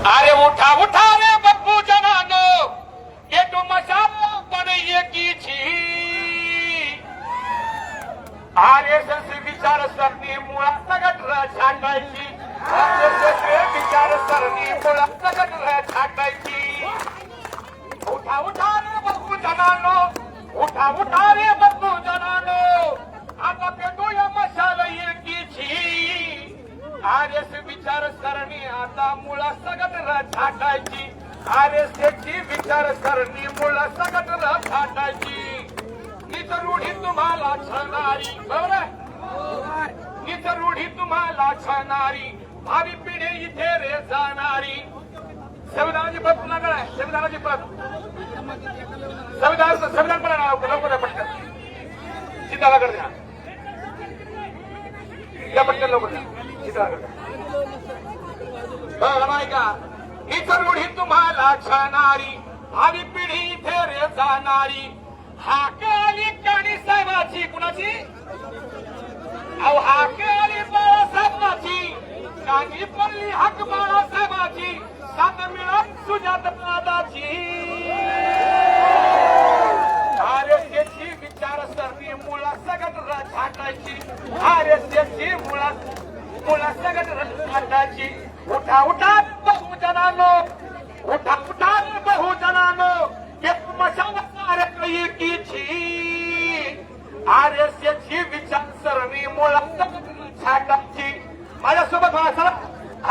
अरे उठा उठा रे बप्पू जनानो। ये तो मशाल की छी। आर एस एस विचारसरणी मुळात गटर छाटायची। आर एस एस विचारसरणी मुळात गटर छाटायची। उठा उठा रे बप्पू जनानो। उठा उठा रे बप्पू जनानो आता पेटूया मशाल एकीची आर्यस विचारसरणी आता मुळा सगट छाटायची आर विचारसरणी मुळा सगट छाटायची नीच रूढी तुम्हाला छळणारी बरोबर आहे? नीच रूढी तुम्हाला छळणारी भावी पिढी इथे रे जाणारी. संविधानाची पद पुन्हा काय संविधानाची पद संविधान संविधान पण आहे, लवकर पटकन सीताराकडे द्या या पटकन लवकर द्या सीताराकडे द्या ही रूढी तुम्हाला छानारी भावी पिढी इथे रे जाणारी. हाकाली काणी साहेबाची कुणाची? अहो हाकाली बाळासाहेबाची. कानी पल्ली हक बाळासाहेबाची. सात मिळत सुजात आरएसएसची विचारसरणी मुळा सगट छाटायची आरएसएसची मुळा मुळा सगट छाटायची उठा उठा बहुजनानो! उठा उठा बहुजनानो! हे मशाला एकीची आरएसएसची विचारसरणी मुळा सगट छाटायची माझ्यासोबत मला चला.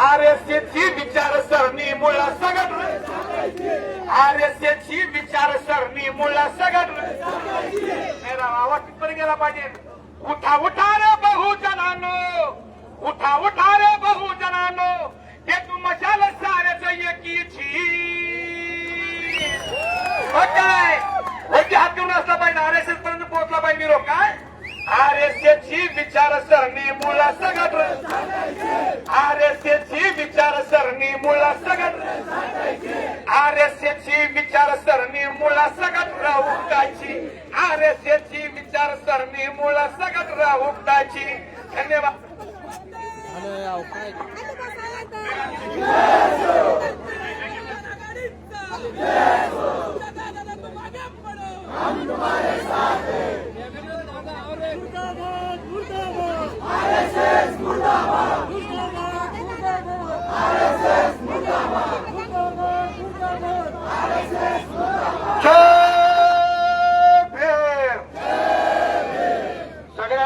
आरएसएसची विचारसरणी मुळा सगट आरएसएसची विचारसरणी मुळा सगट मेरा आवाज तिथपर्यंत गेला पाहिजे. उठा उठा रे! जनानो उठा उठा रे बहु जनानो एक मशाल साऱ्याच एकीची मग काय? वरती हात घेऊन असला पाहिजे आरएसएस पर्यंत पोहोचला पाहिजे निरोप काय? आरएसएस ची विचारसरणी मुळा सगट आरएसएस ची विचारसरणी मुळा सगट आरएसएस ची विचारसरणी मुळा सगट राहुटाची आरएसएस ची विचारसरणी मुळा सगट राहुटाची धन्यवाद जय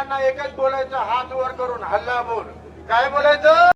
सगळ्यांना एकच बोलायचं हात वर करून हल्ला बोल. काय बोलायचं?